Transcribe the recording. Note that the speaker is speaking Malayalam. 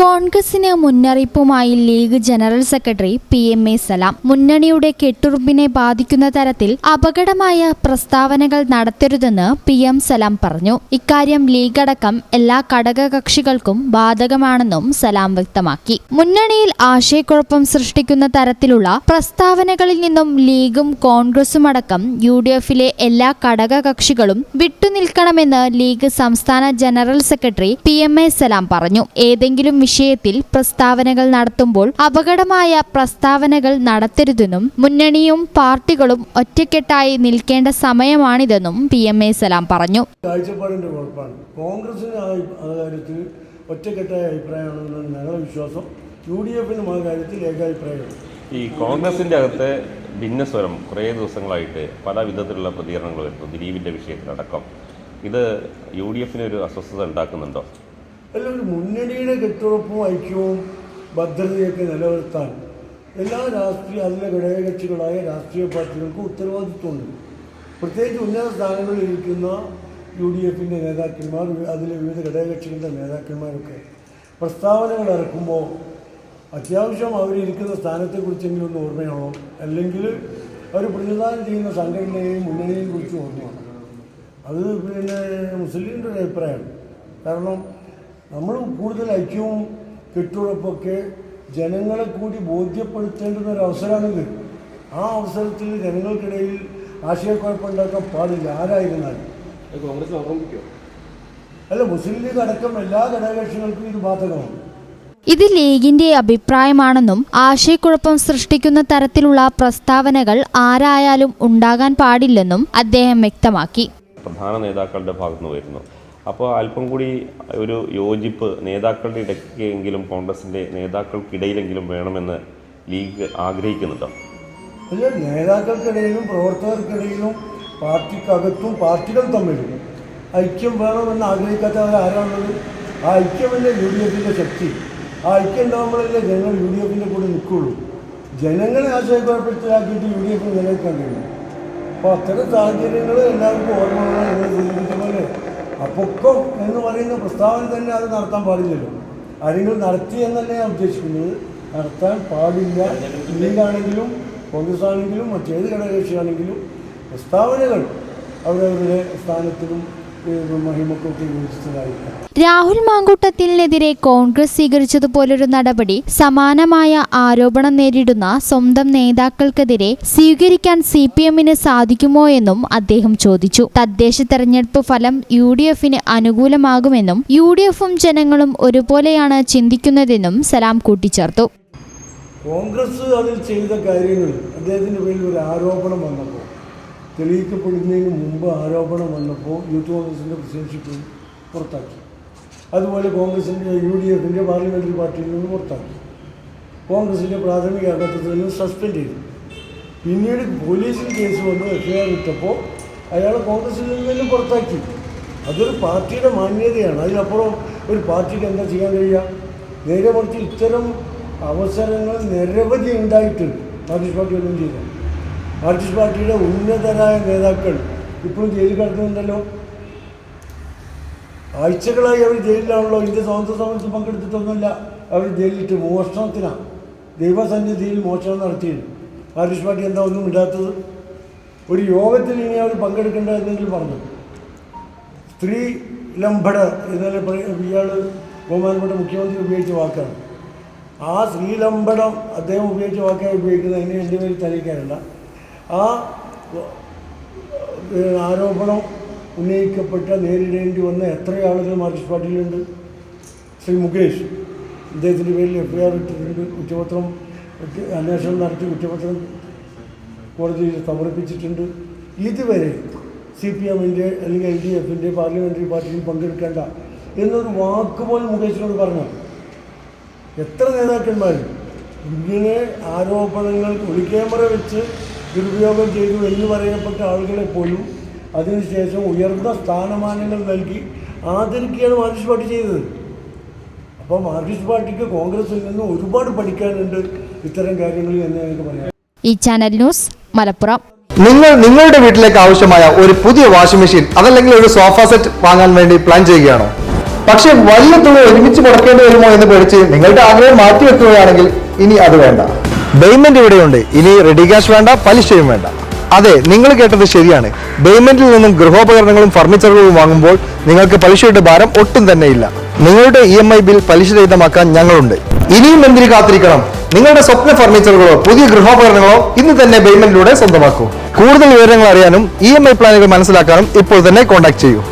കോൺഗ്രസിന് മുന്നറിയിപ്പുമായി League general secretary P M A Salam. മുന്നണിയുടെ കെട്ടുറുമ്പിനെ ബാധിക്കുന്ന തരത്തിൽ അപകടമായ പ്രസ്താവനകൾ നടത്തരുതെന്ന് പി എം സലാം പറഞ്ഞു. ഇക്കാര്യം ലീഗ് അടക്കം എല്ലാ ഘടകകക്ഷികൾക്കും ബാധകമാണെന്നും സലാം വ്യക്തമാക്കി. മുന്നണിയിൽ ആശയക്കുഴപ്പം സൃഷ്ടിക്കുന്ന തരത്തിലുള്ള പ്രസ്താവനകളിൽ നിന്നും ലീഗും കോൺഗ്രസും അടക്കം യു ഡി എഫിലെ എല്ലാ ഘടകകക്ഷികളും വിട്ടുനിൽക്കണമെന്ന് ലീഗ് സംസ്ഥാന general secretary P M A Salam പറഞ്ഞു. ഏതെങ്കിലും വിഷയത്തിൽ പ്രസ്താവനകൾ നടത്തുമ്പോൾ അപകടമായ പ്രസ്താവനകൾ നടത്തരുതെന്നും മുന്നണിയും പാർട്ടികളും ഒറ്റക്കെട്ടായി നിൽക്കേണ്ട സമയമാണിതെന്നും പി എം എ സലാം പറഞ്ഞു. കാഴ്ചപ്പാടിന്റെ കുഴപ്പമാണ്. കോൺഗ്രസിന് കാര്യത്തിൽ ഒറ്റക്കെട്ടായ അഭിപ്രായമാണെന്നാണ് ഞങ്ങളുടെ വിശ്വാസം യു ഡി എഫിനും ആ കാര്യത്തിൽ ഏകാഭിപ്രായമാണ്. ഈ കോൺഗ്രസിന്റെ അകത്ത് ഭിന്നസ്വരം കുറേ ദിവസങ്ങളായിട്ട് പല വിധത്തിലുള്ള പ്രതികരണങ്ങൾ വരുന്നു ദിലീപിന്റെ വിഷയത്തിലടക്കം. ഇത് യു ഡി എഫിന് ഒരു അസ്വസ്ഥത ഉണ്ടാക്കുന്നുണ്ടോ? അല്ല ഒരു മുന്നണിയുടെ കെട്ടുറപ്പും ഐക്യവും ഭദ്രതയൊക്കെ നിലനിർത്താൻ എല്ലാ രാഷ്ട്രീയ അതിലെ ഘടകകക്ഷികളായ രാഷ്ട്രീയ പാർട്ടികൾക്കും ഉത്തരവാദിത്വമുണ്ട്. പ്രത്യേകിച്ച് ഉന്നത സ്ഥാനങ്ങളിൽ ഇരിക്കുന്ന യു ഡി എഫിന്റെ നേതാക്കന്മാർ അതിലെ വിവിധ ഘടകകക്ഷികളുടെ നേതാക്കന്മാരൊക്കെ പ്രസ്താവനകൾ ഇറക്കുമ്പോൾ അത്യാവശ്യം അവരിരിക്കുന്ന സ്ഥാനത്തെക്കുറിച്ചെങ്കിലും ഒന്ന് ഓർമ്മയാണോ അല്ലെങ്കിൽ അവർ പ്രതിനിധാനം ചെയ്യുന്ന സംഘടനയെയും മുന്നണിയെയും കുറിച്ച് ഓർമ്മയാണ് അത് പിന്നെ മുസ്ലിമിന്റെ ഒരു അഭിപ്രായമാണ്. കാരണം നമ്മൾ കൂടുതൽ ഐക്യവും കെട്ടുറപ്പൊക്കെ ജനങ്ങളെ കൂടി ബോധ്യപ്പെടുത്തേണ്ടുന്ന ഒരു അവസരമാണിത്. ആ അവസരത്തിൽ ജനങ്ങൾക്കിടയിൽ ആശയക്കുഴപ്പമുണ്ടാക്കാൻ പാടില്ല. ആരായിരുന്നാലും. കോൺഗ്രസ് അല്ല മുസ്ലിം ലീഗ് അടക്കം എല്ലാ ഘടകകക്ഷികൾക്കും ഇത് ബാധകമാണ്. ഇത് ലീഗിന്റെ അഭിപ്രായമാണെന്നും ആശയക്കുഴപ്പം സൃഷ്ടിക്കുന്ന തരത്തിലുള്ള പ്രസ്താവനകൾ ആരായാലും ഉണ്ടാകാൻ പാടില്ലെന്നും അദ്ദേഹം വ്യക്തമാക്കി. പ്രധാന നേതാക്കളുടെ ഭാഗത്തുനിന്ന് വരുന്നു. അപ്പോൾ അല്പം കൂടി ഒരു യോജിപ്പ് നേതാക്കളുടെ ഇടയ്ക്കെങ്കിലും കോൺഗ്രസിന്റെ നേതാക്കൾക്കിടയിലെങ്കിലും വേണമെന്ന് ലീഗ് ആഗ്രഹിക്കുന്നുണ്ടോ. അല്ല നേതാക്കൾക്കിടയിലും പ്രവർത്തകർക്കിടയിലും പാർട്ടിക്കകത്തും പാർട്ടികൾ തമ്മിലും ഐക്യം വേണമെന്ന് ആഗ്രഹിക്കാത്തവർ ആരാണുള്ളത്? ആ ഐക്യമല്ലേ യു ഡി എഫിന്റെ ശക്തി. ആ ഐക്യം ഉണ്ടാകുമ്പോഴല്ലേ ജനങ്ങൾ യു ഡി എഫിന്റെ കൂടെ നിൽക്കുള്ളൂ. ജനങ്ങളെ ആശയക്കുഴപ്പത്തിലാക്കിയിട്ട് യു ഡി എഫിന് നിലനിൽക്കാൻ കഴിയും. അപ്പോൾ അത്തരം സാഹചര്യങ്ങൾ എല്ലാവർക്കും ഓർമ്മ അപ്പൊക്കം എന്ന് പറയുന്ന പ്രസ്താവന തന്നെ അത് നടത്താൻ പാടില്ലല്ലോ. ആരെങ്കിലും നടത്തി എന്നല്ല ഞാൻ ഉദ്ദേശിക്കുന്നത്. നടത്താൻ പാടില്ല. ലീഗാണെങ്കിലും കോൺഗ്രസ് ആണെങ്കിലും മറ്റേത് ഘടകകക്ഷിയാണെങ്കിലും പ്രസ്താവനകൾ അവരവരുടെ യോജിച്ചതായിരിക്കാം രാഹുൽ മാങ്കൂട്ടത്തിനെതിരെ കോൺഗ്രസ് സ്വീകരിച്ചതുപോലൊരു നടപടി സമാനമായ ആരോപണം നേരിടുന്ന സ്വന്തം നേതാക്കൾക്കെതിരെ സ്വീകരിക്കാൻ സി പി എമ്മിന് സാധിക്കുമോ എന്നും അദ്ദേഹം ചോദിച്ചു. തദ്ദേശ തെരഞ്ഞെടുപ്പ് ഫലം യു ഡി എഫിന് അനുകൂലമാകുമെന്നും യു ഡി എഫും ജനങ്ങളും ഒരുപോലെയാണ് ചിന്തിക്കുന്നതെന്നും സലാം കൂട്ടിച്ചേർത്തു. കോൺഗ്രസ് അതിൽ ചെയ്ത കാര്യങ്ങൾ അദ്ദേഹത്തിന്റെ പേരിൽ ഒരു ആരോപണം വന്നപ്പോൾ തെളിയിക്കപ്പെടുന്നതിന് മുമ്പ് ആരോപണം വന്നപ്പോൾ യൂത്ത് കോൺഗ്രസിന്റെ പ്രസിഡൻഷിപ്പ് പുറത്താക്കി. അതുപോലെ കോൺഗ്രസിന്റെ യു ഡി എഫിന്റെ പാർലമെന്ററി പാർട്ടിയിൽ നിന്ന് പുറത്താക്കി. കോൺഗ്രസിന്റെ പ്രാഥമിക അംഗത്വത്തിൽ നിന്ന് സസ്പെൻഡ് ചെയ്തു. പിന്നീട് പോലീസിൽ കേസ് വന്ന് എഫ് ഐ ആർ ഇട്ടപ്പോൾ അയാളെ കോൺഗ്രസിൽ നിന്നും പുറത്താക്കി. അതൊരു പാർട്ടിയുടെ മാന്യതയാണ്. അതിനപ്പുറം ഒരു പാർട്ടിക്ക് എന്താ ചെയ്യാൻ കഴിയുക? നേരെ മറിച്ച് ഇത്തരം അവസരങ്ങൾ നിരവധി ഉണ്ടായിട്ടുണ്ട് മാർക്സിസ്റ്റ് പാർട്ടി ഒന്നും ചെയ്ത മാർക്സിസ്റ്റ് പാർട്ടിയുടെ ഉന്നതരായ നേതാക്കൾ ഇപ്പോഴും ജയിലിൽ കിടക്കുന്നുണ്ടല്ലോ. ആഴ്ചകളായി അവർ ജയിലിലാണല്ലോ. ഇന്ത്യ സ്വാതന്ത്ര്യ സമരത്തിൽ പങ്കെടുത്തിട്ടൊന്നുമില്ല. അവർ ജയിലിട്ട് മോഷണത്തിനാണ് ദൈവസന്നിധിയിൽ മോഷണം നടത്തിയത്. മാർക്സിസ്റ്റ് പാർട്ടി എന്താ ഒന്നും ഇടാത്തത്? ഒരു യോഗത്തിൽ ഇനി അവർ പങ്കെടുക്കേണ്ട എന്നെങ്കിലും പറഞ്ഞു. സ്ത്രീ ലംബട എന്നല്ലേ ഇയാൾ ബഹുമാനപ്പെട്ട മുഖ്യമന്ത്രി ഉപയോഗിച്ച വാക്കാണ്. ആ സ്ത്രീലംബടം അദ്ദേഹം ഉപയോഗിച്ച വാക്കായി ഉപയോഗിക്കുന്നത് അതിന് എന്റെ പേര് തെളിയിക്കാനല്ല. ആ ആരോപണം ഉന്നയിക്കപ്പെട്ട നേരിടേണ്ടി വന്ന എത്ര ആളുകൾ മാർക്സിസ്റ്റ് പാർട്ടിയിലുണ്ട് ശ്രീ മുകേഷ് അദ്ദേഹത്തിന്റെ പേരിൽ എഫ് ഐ ആർ ഇട്ടിട്ടുണ്ട്. കുറ്റപത്രം അന്വേഷണം നടത്തി കുറ്റപത്രം കോടതിയിൽ സമർപ്പിച്ചിട്ടുണ്ട്. ഇതുവരെ സി പി എമ്മിന്റെ അല്ലെങ്കിൽ എൽ ഡി എഫിന്റെ പാർലമെന്ററി പാർട്ടിയിൽ പങ്കെടുക്കേണ്ട എന്നൊരു വാക്ക് പോലും മുകേഷിനോട് പറഞ്ഞു എത്ര നേതാക്കന്മാർ ഇങ്ങനെ ആരോപണങ്ങൾ ഒളിക്യാമറ വെച്ച് ദുരുപയോഗം ചെയ്തു എന്ന് പറയപ്പെട്ട ആളുകളെ പോലും അതിനുശേഷം ഉയർന്ന സ്ഥാനമാനങ്ങൾ നൽകി ആദരിക്കുകയാണ് മാർക്സിസ്റ്റ് പാർട്ടി ചെയ്തത്. അപ്പോൾ മാർക്സിസ്റ്റ് പാർട്ടിക്ക് കോൺഗ്രസിൽ നിന്ന് ഒരുപാട് പഠിക്കാനുണ്ട് ഇത്തരം കാര്യങ്ങളിൽ എന്ന് എനിക്ക് പറയാം. ഈ ചാനൽ ന്യൂസ് മലപ്പുറം. നിങ്ങൾ നിങ്ങളുടെ വീട്ടിലേക്ക് ആവശ്യമായ ഒരു പുതിയ വാഷിംഗ് മെഷീൻ അതല്ലെങ്കിൽ ഒരു സോഫ സെറ്റ് വാങ്ങാൻ വേണ്ടി പ്ലാൻ ചെയ്യുകയാണോ? പക്ഷേ വലിയ തുക ഒരുമിച്ച് മുടക്കേണ്ടി വരുമോ എന്ന് പേടിച്ച് നിങ്ങളുടെ ആഗ്രഹം മാറ്റി വെക്കുകയാണെങ്കിൽ ഇനി അത് വേണ്ട. പേയ്മെന്റ് ഇവിടെയുണ്ട്. ഇനി റെഡി ക്യാഷ് വേണ്ട പലിശയും വേണ്ട. അതെ നിങ്ങൾ കേട്ടത് ശരിയാണ്. പേയ്മെന്റിൽ നിന്നും ഗൃഹോപകരണങ്ങളും ഫർണിച്ചറുകളും വാങ്ങുമ്പോൾ നിങ്ങൾക്ക് പലിശയുടെ ഭാരം ഒട്ടും തന്നെ ഇല്ല. നിങ്ങളുടെ ഇ എം ഐ ബിൽ പലിശ രഹിതമാക്കാൻ ഞങ്ങളുണ്ട്. ഇനിയും എന്തിനു കാത്തിരിക്കണം? നിങ്ങളുടെ സ്വപ്ന ഫർണിച്ചറുകളോ പുതിയ ഗൃഹോപകരണങ്ങളോ ഇന്ന് തന്നെ പേയ്മെന്റിലൂടെ സ്വന്തമാക്കൂ. കൂടുതൽ വിവരങ്ങൾ അറിയാനും ഇ എം ഐ പ്ലാനുകൾ മനസ്സിലാക്കാനും ഇപ്പോൾ തന്നെ കോൺടാക്ട് ചെയ്യൂ.